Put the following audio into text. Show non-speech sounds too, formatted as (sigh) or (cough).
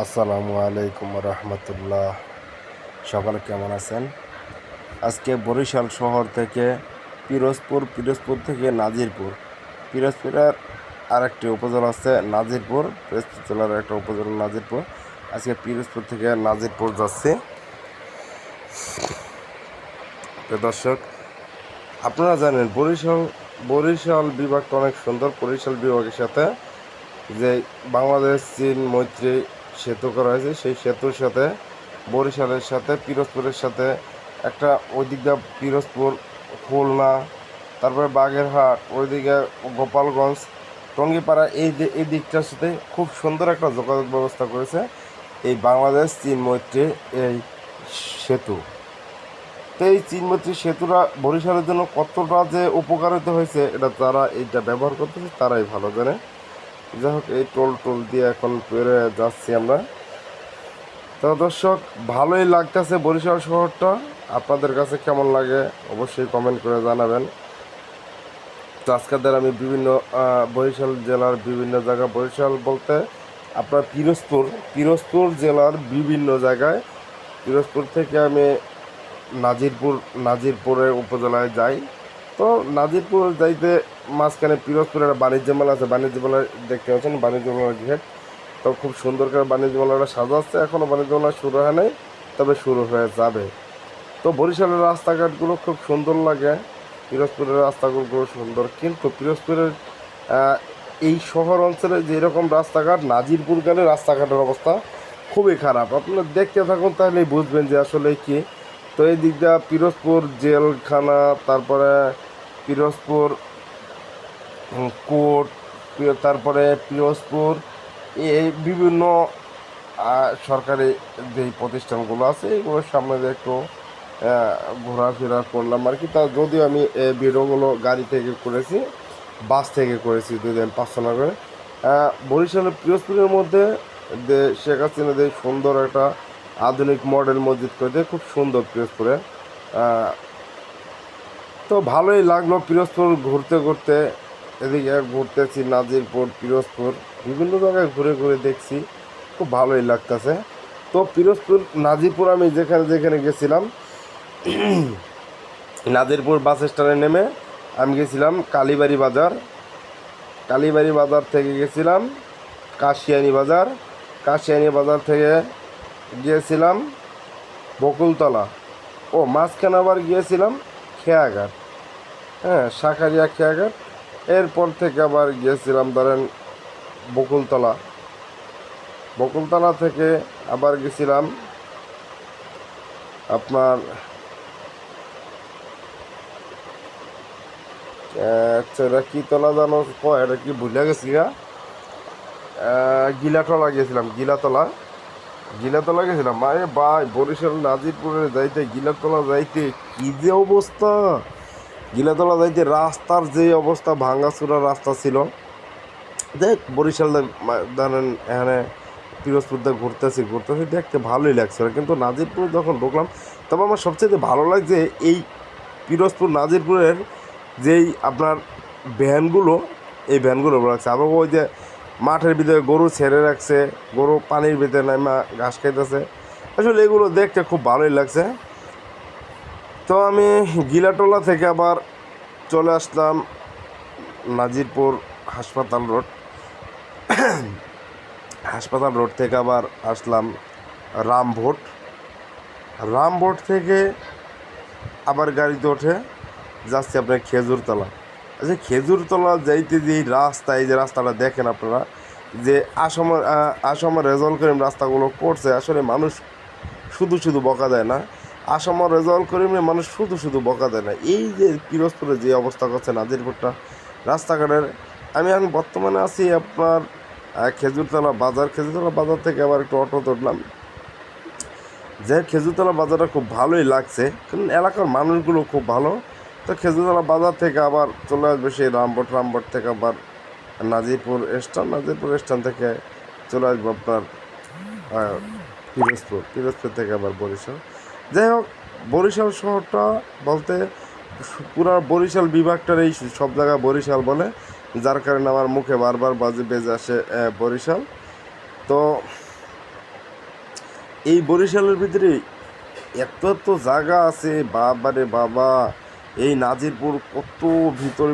আসসালামু আলাইকুম রহমতুল্লাহ। সকালে কেমন আছেন? আজকে বরিশাল শহর থেকে পিরোজপুর পিরোজপুর থেকে নাজিরপুর। পিরোজপুরের আরেকটি উপজেলা আছে নাজিরপুর, পিরোজপুর জেলার একটা উপজেলা নাজিরপুর। আজকে পিরোজপুর থেকে নাজিরপুর যাচ্ছি। দর্শক, আপনারা জানেন বরিশাল বরিশাল বিভাগটা অনেক সুন্দর। বরিশাল বিভাগের সাথে যে বাংলাদেশ, চীন, মৈত্রী সেতু করা হয়েছে। সেই সেতুর সাথে বরিশালের সাথে, পিরোজপুরের সাথে একটা ওইদিকে পিরোজপুর, খুলনা, তারপরে বাগেরহাট, ওইদিকে গোপালগঞ্জ, টঙ্গিপাড়া, এই দি- এই দিকটার সাথে খুব সুন্দর একটা যোগাযোগ ব্যবস্থা করেছে এই বাংলাদেশ চীন মৈত্রী এই সেতু। তো এই চীন মৈত্রী সেতুটা বরিশালের জন্য কতটা যে উপকারিত হয়েছে, এটা তারা এইটা ব্যবহার করতেছে, তারাই ভালো জানে। যাই হোক এই টোল টোল দিয়ে এখন পেরে যাচ্ছি আমরা। তো দর্শক, ভালোই লাগতেছে বরিশাল শহরটা। আপনাদের কাছে কেমন লাগে অবশ্যই কমেন্ট করে জানাবেন। তো আজকেদের আমি বিভিন্ন বরিশাল জেলার বিভিন্ন জায়গা, বরিশাল বলতে আপনার পিরোজপুর। পিরোজপুর জেলার বিভিন্ন জায়গায়, পিরোজপুর থেকে আমি নাজিরপুর, নাজিরপুরের উপজেলায় যাই। তো নাজিরপুর যাইতে মাঝখানে পিরোজপুরের বাণিজ্য মেলা আছে, বাণিজ্য মেলা দেখতে পাচ্ছেন, বাণিজ্য মেলার ঘেট তো খুব সুন্দর করে বাণিজ্য মেলাটা সাজাচ্ছে এখনও বাণিজ্য মেলা শুরু হয় নাই, তবে শুরু হয়ে যাবে। তো বরিশালের রাস্তাঘাটগুলো খুব সুন্দর লাগে, পিরোজপুরের রাস্তাগুলো সুন্দর, কিন্তু পিরোজপুরের এই শহর অঞ্চলে যেরকম রাস্তাঘাট, নাজিরপুর গেলে রাস্তাঘাটের অবস্থা খুবই খারাপ। আপনারা দেখতে থাকুন, তাহলেই বুঝবেন যে আসলে কি। তো এই দিকটা পিরোজপুর জেলখানা, তারপরে পিরোজপুর কোর্ট তারপরে পিরোজপুর এই বিভিন্ন সরকারি যেই প্রতিষ্ঠানগুলো আছে এগুলোর সামনে একটু ঘোরাফেরা করলাম আর কি। তা যদিও আমি ভিডিওগুলো গাড়ি থেকে করেছি, বাস থেকে করেছি দিন পাঁচশো টাকা করে। বরিশালের পিরোজপুরের মধ্যে যে শেখ হাসিনা যে সুন্দর একটা আধুনিক মডেল মসজিদ করে দিয়ে খুব সুন্দর পিরোজপুরে। তো ভালোই লাগল পিরোজপুর ঘুরতে ঘুরতে। এদিকে ঘুরতেছি নাজিরপুর, পিরোজপুর, বিভিন্ন জায়গায় ঘুরে ঘুরে দেখছি। খুব ভালোই লাগতেছে। তো পিরোজপুর, নাজিরপুর আমি যেখানে যেখানে গেছিলাম, (clears throat) নাজিরপুর বাস স্ট্যান্ডে নেমে আমি গেছিলাম কালীবাড়ি বাজার। কালীবাড়ি বাজার থেকে গেছিলাম কাশিয়ানি বাজার। কাশিয়ানি বাজার থেকে গিয়েছিলাম বকুলতলা। ও, মাঝখানে আবার গিয়েছিলাম খেয়াঘাট। হ্যাঁ শাখারিয়া খেয়াঘাট। এরপর থেকে আবার গিয়েছিলাম, ধরেন বকুলতলা। বকুলতলা থেকে আবার গেছিলাম আপনার আচ্ছা এটা কি তলা জানো? কয় এটা কি ভুলে গেছি গা। গিলাতলা গেছিলাম গিলাতলা। গিলাতলা গেছিলাম মায়ে ভাই, বরিশাল, নাজিরপুরে যাইতে, গিলাতলা যাইতে কি যে অবস্থা! গিলাতলা যাইতে রাস্তার যে অবস্থা ভাঙাচুরা রাস্তা ছিল। দেখ, বরিশাল ধরেন এখানে পিরোজপুর দিয়ে ঘুরতেছি ঘুরতেছি দেখতে ভালোই লাগছিল কিন্তু নাজিরপুর যখন ঢুকলাম, তবে আমার সবচেয়ে ভালো লাগছে এই পিরোজপুর, নাজিরপুরের যেই আপনার ভ্যানগুলো, এই ভ্যানগুলো লাগছে। আবার ওই যে মাঠের ভিতরে গরু ছেড়ে রাখছে, গরু পানির ভিতরে নাইমা ঘাস খাইতেছে। আসলে এগুলো দেখতে খুব ভালোই লাগছে। তো আমি গিলাটোলা থেকে আবার চলে আসলাম নাজিরপুর হাসপাতাল রোড। হাসপাতাল রোড থেকে আবার আসলাম রামভোট রামভোট থেকে আবার গাড়িতে ওঠে যাচ্ছি আপনার খেজুরতলা। আচ্ছা খেজুরতলা যাইতে যে রাস্তা এই যে রাস্তাটা দেখেন আপনারা যে আসামের আহ, আসামের রেজল্ট করিম রাস্তাগুলো করছে আসলে মানুষ শুধু শুধু বকা দেয় না। আসামের রেজল্ট করিমে মানুষ শুধু শুধু বকা দেয় না। এই যে পিরোজপুরে যে অবস্থা করছে নাজিরপুরটা, রাস্তাঘাটের, আমি এখন বর্তমানে আছি আপনার খেজুরতলা বাজার। খেজুরতলা বাজার থেকে আবার একটু অটো তুললাম যে খেজুরতলা বাজারটা খুব ভালোই লাগছে, কারণ এলাকার মানুষগুলো খুব ভালো। তো খেজুরতলা বাজার থেকে আবার চলে আসবে সেই রামবট রামবট থেকে আবার নাজিরপুর স্টান নাজিরপুর স্ট্যান্ড থেকে চলে আসব আপনার পিরোজপুর। পিরোজপুর থেকে আবার বরিশাল। যাই হোক, বরিশাল শহরটা বলতে পুরা বরিশাল বিভাগটার এই সব জায়গায় বরিশাল বলে, যার কারণে আমার মুখে বারবার বাজে বেজে আসে বরিশাল। তো এই বরিশালের ভিতরে এত এত জায়গা আছে, বাবারে বাবা, এই নাজিরপুর কত ভিতরে